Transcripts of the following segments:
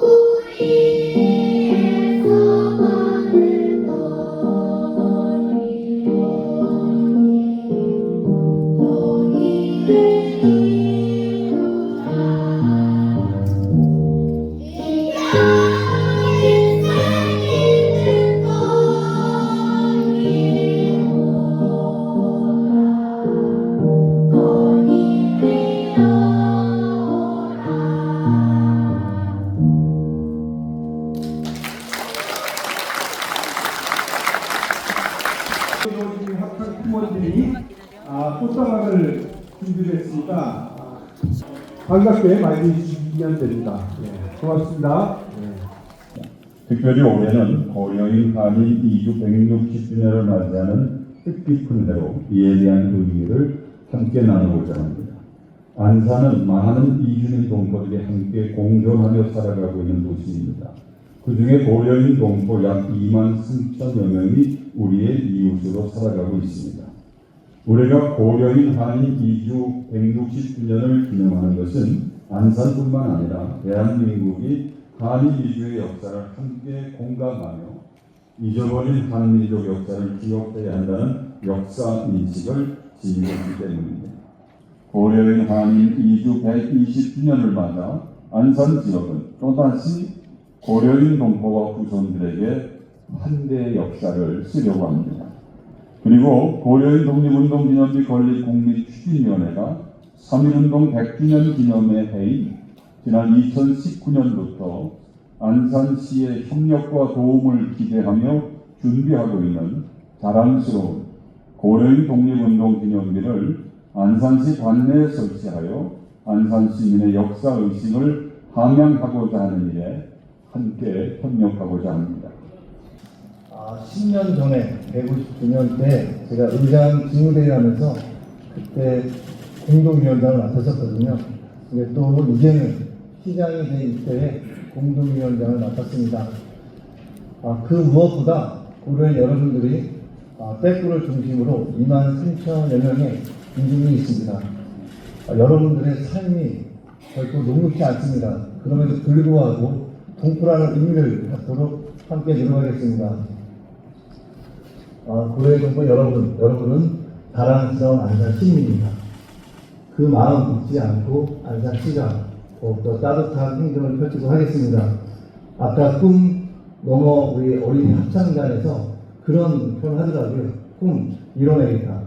우 많이 주시면 됩니다. 네, 고맙습니다. 네. 특별히 올해는 고려인 한일 이주 160주년을 맞이하는 뜻깊은 해로 이에 대한 의미를 함께 나누고자 합니다. 안산은 많은 이주민 동포들이 함께 공존하며 살아가고 있는 도시입니다. 그 중에 고려인 동포 약 2만 3천여 명이 우리의 이웃으로 살아가고 있습니다. 우리가 고려인 한인 이주 160주년을 기념하는 것은 안산뿐만 아니라 대한민국이 한인 이주의 역사를 함께 공감하며 잊어버린 한민족 역사를 기억해야 한다는 역사 인식을 지니기 때문입니다. 고려인 한인 이주 120주년을 맞아 안산 지역은 또다시 고려인 동포와 후손들에게 한대의 역사를 쓰려고 합니다. 그리고 고려인 독립운동 기념비 건립 국립추진위원회가 3.1운동 100주년 기념의 해인 지난 2019년부터 안산시의 협력과 도움을 기대하며 준비하고 있는 자랑스러운 고려인 독립운동 기념비를 안산시 관내에 설치하여 안산 시민의 역사 의식을 함양하고자 하는 일에 함께 협력하고자 합니다. 아, 10년 전에 159년 때 제가 의장 직무대회 하면서 그때 공동위원장을 맡았었거든요. 근데 또 이제는 시장이 된 이때에 공동위원장을 맡았습니다. 아, 그 무엇보다 고려인 여러분들이 아, 백구를 중심으로 2만 3천여 명의 인중이 있습니다. 아, 여러분들의 삶이 결코 녹록지 않습니다. 그럼에도 불구하고 동포라는 의미를 갖도록 함께 노력하겠습니다. 아, 고려의 동포 여러분, 여러분은 자랑스러운 안산 시민입니다. 그 마음 잊지 않고 안산 시가 더욱더 따뜻한 행정을 펼치도록 하겠습니다. 아까 꿈 넘어 우리 어린이 합창단에서 그런 표현 하더라고요. 꿈 이뤄내겠다.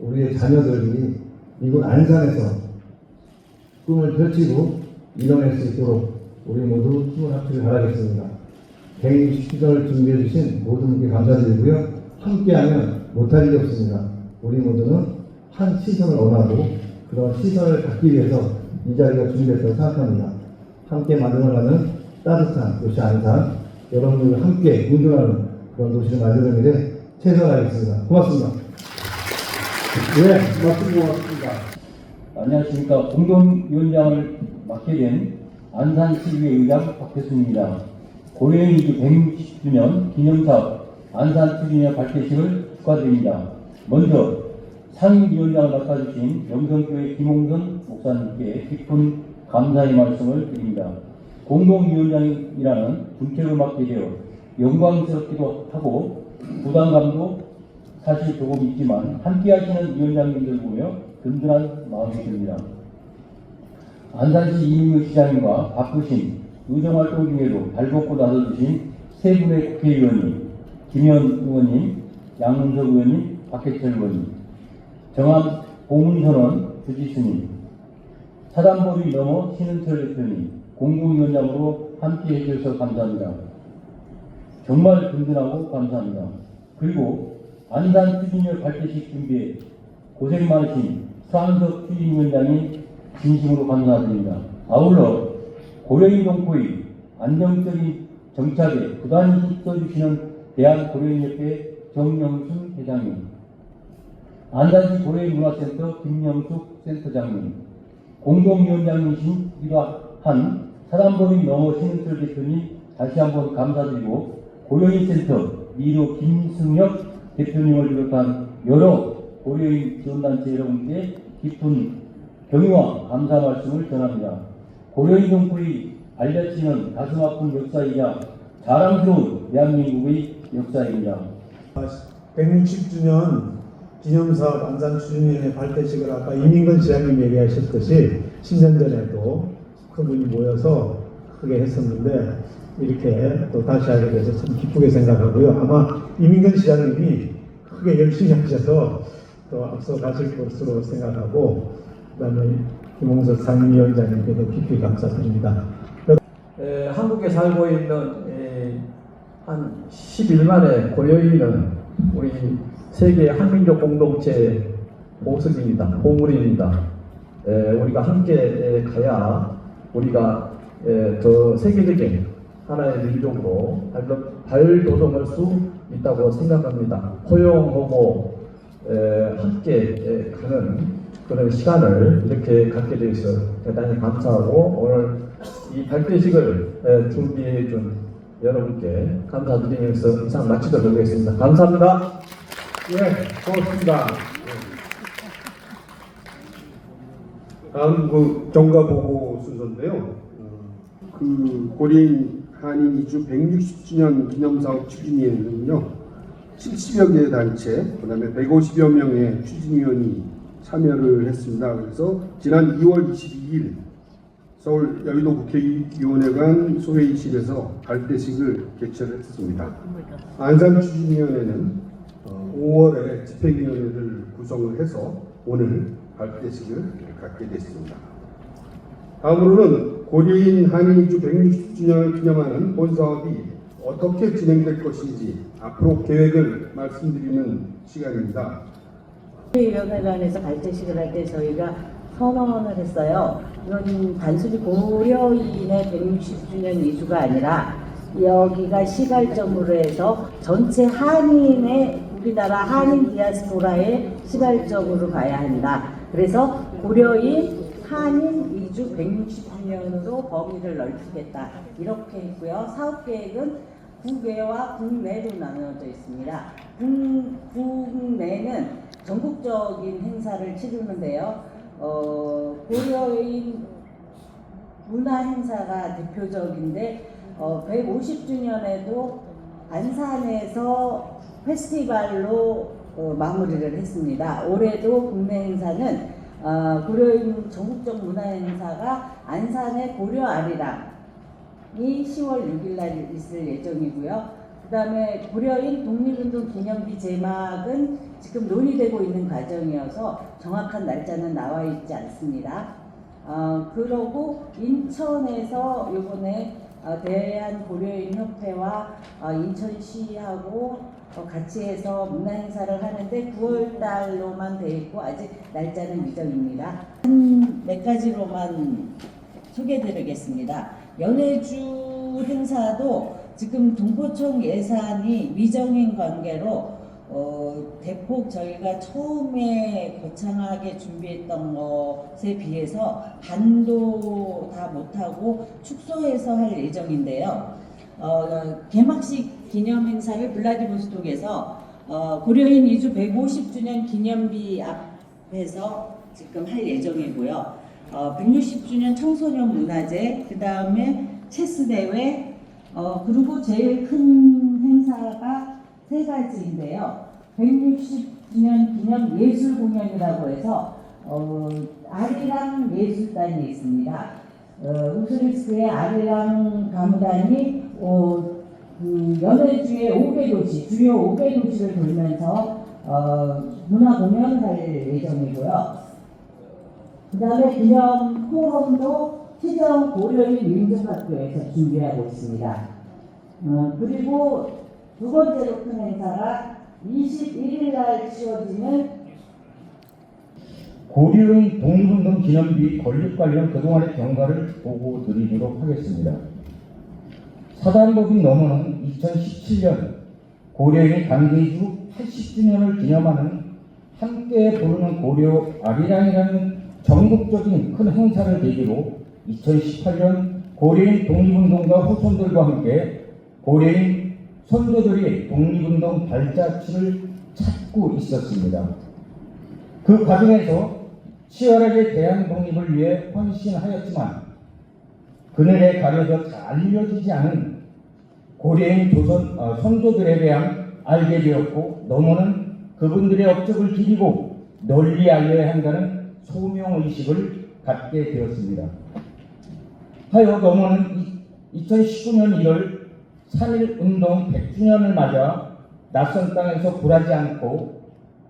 우리의 자녀들이 이곳 안산에서 꿈을 펼치고 이뤄낼 수 있도록 우리 모두 힘을 합치길 바라겠습니다. 120시절 준비해 주신 모든 분께 감사드리고요. 함께하면 못할 일이 없습니다. 우리 모두는 한 시선을 원하고 그런 시선을 갖기 위해서 이 자리가 준비됐다고 생각합니다. 함께 만들어가는 따뜻한 도시 안산 여러분들과 함께 운동하는 그런 도시를 만드는 일에 최선하겠습니다. 고맙습니다. 네, 말씀 고맙습니다. 안녕하십니까. 공동위원장을 맡게 된 안산시의회 의장 박태수입니다. 고려인 이주 160주년 기념사업 안산 추진의 발대식을 축하드립니다. 먼저 상임위원장을 맡아주신 영성교회 김홍선 목사님께 깊은 감사의 말씀을 드립니다. 공동위원장이라는 중책을 맡게 되어 영광스럽기도 하고 부담감도 사실 조금 있지만 함께 하시는 위원장님들 보며 든든한 마음이 듭니다. 안산시 이민우 시장님과 바쁘신 의정활동 중에도 발벗고 나서주신 세 분의 국회의원님, 김현 의원님, 양문석 의원님, 박해철 의원님, 정한 공문선언 주지스님, 사단법이 넘어 신은철 대표님, 공공위원장으로 함께 해주셔서 감사합니다. 정말 든든하고 감사합니다. 그리고 안산 추진력 발대식 준비에 고생 많으신 서한석 추진위원장이 진심으로 감사드립니다. 아울러 고려인 동포의 안정적인 정착에 부단히 힘써주시는 대한고려인협회 정영순 회장님, 안산시 고려인문화센터 김영숙 센터장님, 공동위원장이시기도 한 사단법인 넘어 신은철 대표님 다시 한번 감사드리고 고려인센터 미로 김승혁 대표님을 비롯한 여러 고려인 지원단체 여러분께 깊은 경의와 감사 말씀을 전합니다. 고려인 정부의 알려지는 가슴 아픈 역사이자 자랑스러운 대한민국의 역사입니다. 160주년 기념사업 안산추진위원회 발대식을 아까 이민건 시장님 얘기하셨듯이 10년 전에도 그분이 모여서 크게 했었는데 이렇게 또 다시 하게 돼서 참 기쁘게 생각하고요. 아마 이민건 시장님이 크게 열심히 하셔서 또 앞서 가실 것으로 생각하고 그다음에 김홍석 상임위원장님께도 깊이 감사드립니다. 에, 한국에 살고 있는 에, 한 11만의 고려인은 우리 세계 한민족 공동체 보석입니다. 보물입니다. 에, 우리가 함께 에, 가야 우리가 에, 더 세계적인 하나의 민족으로 발돋움할 수 있다고 생각합니다. 포용하고 에, 함께 에, 가는 그런 시간을 이렇게 갖게 되어서 대단히 감사하고 오늘 이 발대식을 에, 준비해 준 여러분께 감사드리면서 이상 마치도록 하겠습니다. 감사합니다. 예, 고맙습니다. 다음 그 정가 보고 순서인데요. 어, 그 고려인 한인 이주 160주년 기념사업 추진위원회는요. 70여 개의 단체, 그다음에 150여 명의 추진위원이 참여를 했습니다. 그래서 지난 2월 22일 서울 여의도 국회의원회관 소회의실에서 발대식을 개최를 했습니다. 안산 추진위원회는 5월에 집행위원회를 구성을 해서 오늘 발대식을 갖게 됐습니다. 다음으로는 고려인 한인 이주 160주년을 기념하는 본 사업이 어떻게 진행될 것인지 앞으로 계획을 말씀드리는 시간입니다. 위원회관에서 발제식을 할 때 저희가 선언을 했어요. 이건 단순히 고려인의 160주년 이주가 아니라 여기가 시발점으로 해서 전체 한인의 우리나라 한인 디아스포라의 시발점으로 가야 한다. 그래서 고려인 한인 이주 160주년으로 범위를 넓히겠다. 이렇게 했고요. 사업 계획은 국외와 국내로 나누어져 있습니다. 국, 국내는 전국적인 행사를 치르는데요. 어, 고려인 문화 행사가 대표적인데 어, 150주년에도 안산에서 페스티벌로 어, 마무리를 했습니다. 올해도 국내 행사는 어, 고려인 전국적 문화 행사가 안산의 고려 아리랑이 10월 6일 날 있을 예정이고요. 그 다음에 고려인 독립운동 기념비 제막은 지금 논의되고 있는 과정이어서 정확한 날짜는 나와 있지 않습니다. 어, 그러고 인천에서 요번에 어, 대한 고려인 협회와 어, 인천시하고 어, 같이 해서 문화 행사를 하는데 9월 달로만 돼 있고 아직 날짜는 미정입니다. 한 몇 가지로만 소개드리겠습니다. 연해주 행사도 지금 동포청 예산이 미정인 관계로 어, 대폭 저희가 처음에 거창하게 준비했던 것에 비해서 반도 다 못하고 축소해서 할 예정인데요. 어, 개막식 기념 행사를 블라디보스톡에서 어, 고려인 이주 150주년 기념비 앞에서 지금 할 예정이고요. 어, 160주년 청소년 문화제, 그 다음에 체스 대회, 어, 그리고 제일 큰 행사가 세 가지인데요. 160주년 기념 예술 공연이라고 해서 어, 아리랑 예술단이 있습니다. 어, 우스리스크의 아리랑 가무단이 어, 그 연해주의 5개 도시, 주요 5개 도시를 돌면서 어, 문화 공연을 할 예정이고요. 그 다음에 기념 포럼도 시정 고려인 민족학교에서 준비하고 있습니다. 어, 그리고 두 번째로 큰 행사가 21일 날 치러지는 고려인 독립운동 기념비 건립 관련 그동안의 경과를 보고 드리도록 하겠습니다. 사단법인 넘어는 2017년 고려인의 강제이주 80주년을 기념하는 함께 부르는 고려 아리랑이라는 전국적인 큰 행사를 계기로 2018년 고려인 독립운동가 후손들과 함께 고려인 선조들이 독립운동 발자취를 찾고 있었습니다. 그 과정에서 치열하게 대한 독립을 위해 헌신하였지만 그늘에 가려져 잘 알려지지 않은 고려인 조선 어, 선조들에 대한 알게 되었고 너무는 그분들의 업적을 기리고 널리 알려야 한다는 소명 의식을 갖게 되었습니다. 하여 너무는 2019년 1월 3.1 운동 100주년을 맞아 낯선 땅에서 굴하지 않고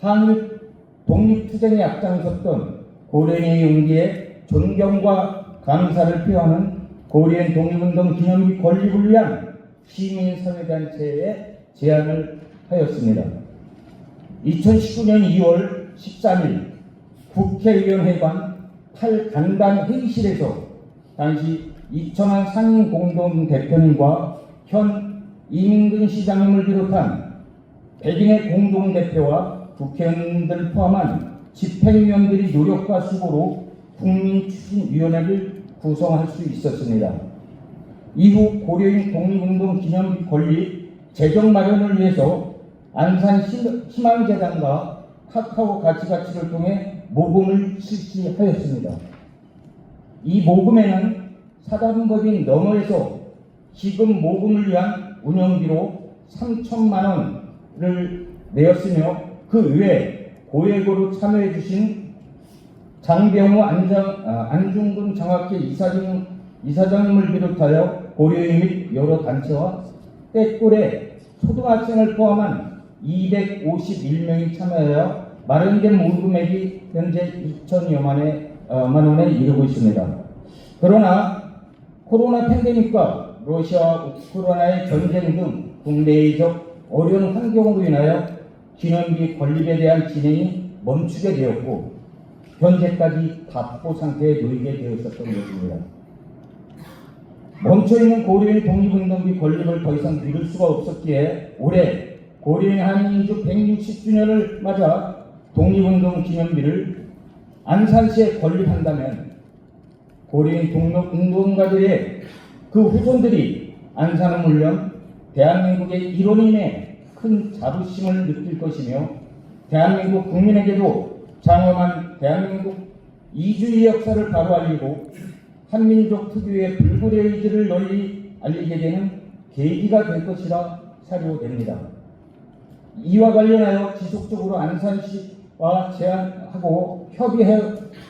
한일 독립투쟁에 앞장섰던 고려인의 용기에 존경과 감사를 표하는 고려인 독립운동 기념비 건립을 위한 시민사회단체에 제안을 하였습니다. 2019년 2월 13일 국회의원회관 8강당 회의실에서 당시 이천환 상임 공동 대표님과 현 이민근 시장님을 비롯한 백인의 공동 대표와 국회의원들 포함한 집행위원들이 노력과 수고로 국민추진위원회를 구성할 수 있었습니다. 이후 고려인 독립운동 기념비 건립 재정 마련을 위해서 안산 희- 희망재단과 카카오 가치가치를 통해 모금을 실시하였습니다. 이 모금에는 사단법인 너머에서 기금 모금을 위한 운영비로 3천만 원을 내었으며 그 외에 고액으로 참여해 주신 장병호 안장, 아, 안중근 장학회 이사장, 이사장님을 비롯하여 고려인 및 여러 단체와 떼꼴에 초등학생을 포함한 251명이 참여하여 마련된 모금액이 현재 2천여만 어, 만 원에 이르고 있습니다. 그러나 코로나 팬데믹과 러시아와 우크라이나의 전쟁 등 국내의적 어려운 환경으로 인하여 기념비 건립에 대한 진행이 멈추게 되었고 현재까지 답보 상태에 놓이게 되었었던 것입니다. 멈춰있는 고려인 독립운동비 건립을 더 이상 미룰 수가 없었기에 올해 고려인 한민족 160주년을 맞아 독립운동 기념비를 안산시에 건립한다면 고려인 독립운동가들의 그 후손들이 안산은 물론 대한민국의 일원임에 큰 자부심을 느낄 것이며 대한민국 국민에게도 장엄한 대한민국 이주의 역사를 바로 알리고 한민족 특유의 불굴의 의지를 널리 알리게 되는 계기가 될 것이라 사료됩니다. 이와 관련하여 지속적으로 안산시와 제안 하고 협의해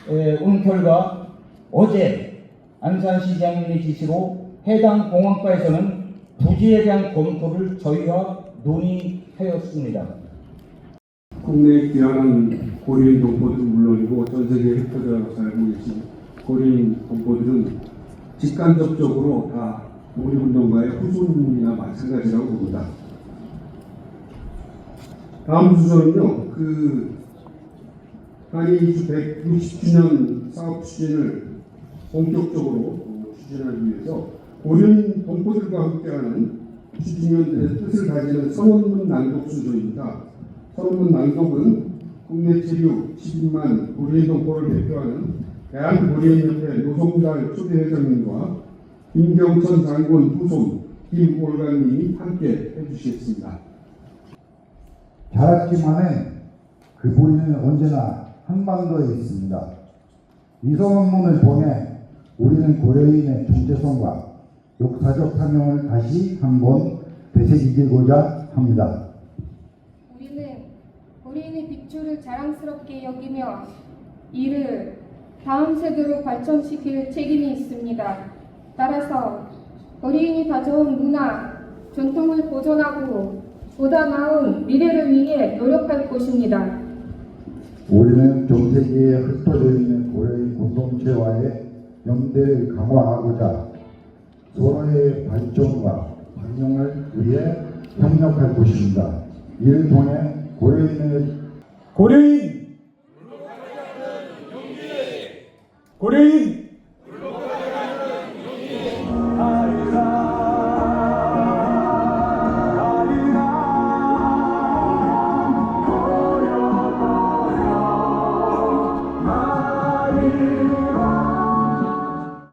에, 온 결과 어제 안산시장님의 지시로 해당 공원가에서는 부지에 대한 검토를 저희와 논의하였습니다. 국내 귀환한 고려인 동포들은 물론이고 전 세계에 흩어져 살고 계신 고려인 동포들은 직간접적으로 다 독립운동가의 후손이나 마찬가지라고 봅니다. 다음 순서는요, 그 한일 이주 160주년 사업 추진을 본격적으로 어, 추진하기 위해서 고려인 동포들과 함께하는 추진위원들의 뜻을 다지는 선언문 낭독 순서입니다. 선언문 낭독은 국내 체류 10인만 고려인 동포를 대표하는 대한고려인협회 노성달 초대회장님과 김경천 장군 후손 김올가님이 함께 해주시겠습니다. 자랐지만은 그분은 언제나 한반도에 있습니다. 이 선언문을 통해 우리는 고려인의 존재성과 역사적 사명을 다시 한번 되새기고자 합니다. 우리는 고려인의 빗줄을 자랑스럽게 여기며 이를 다음 세대로 발전시킬 책임이 있습니다. 따라서 고려인이 가져온 문화, 전통을 보존하고 보다 나은 미래를 위해 노력할 것입니다. 우리는 정세기에 흩어져 있는 고려인 공동체와의 연대를 강화하고자 서로의 발전과繁荣을 위해 협력할 것입니다. 이를 통해 고려인의 고려인 고려인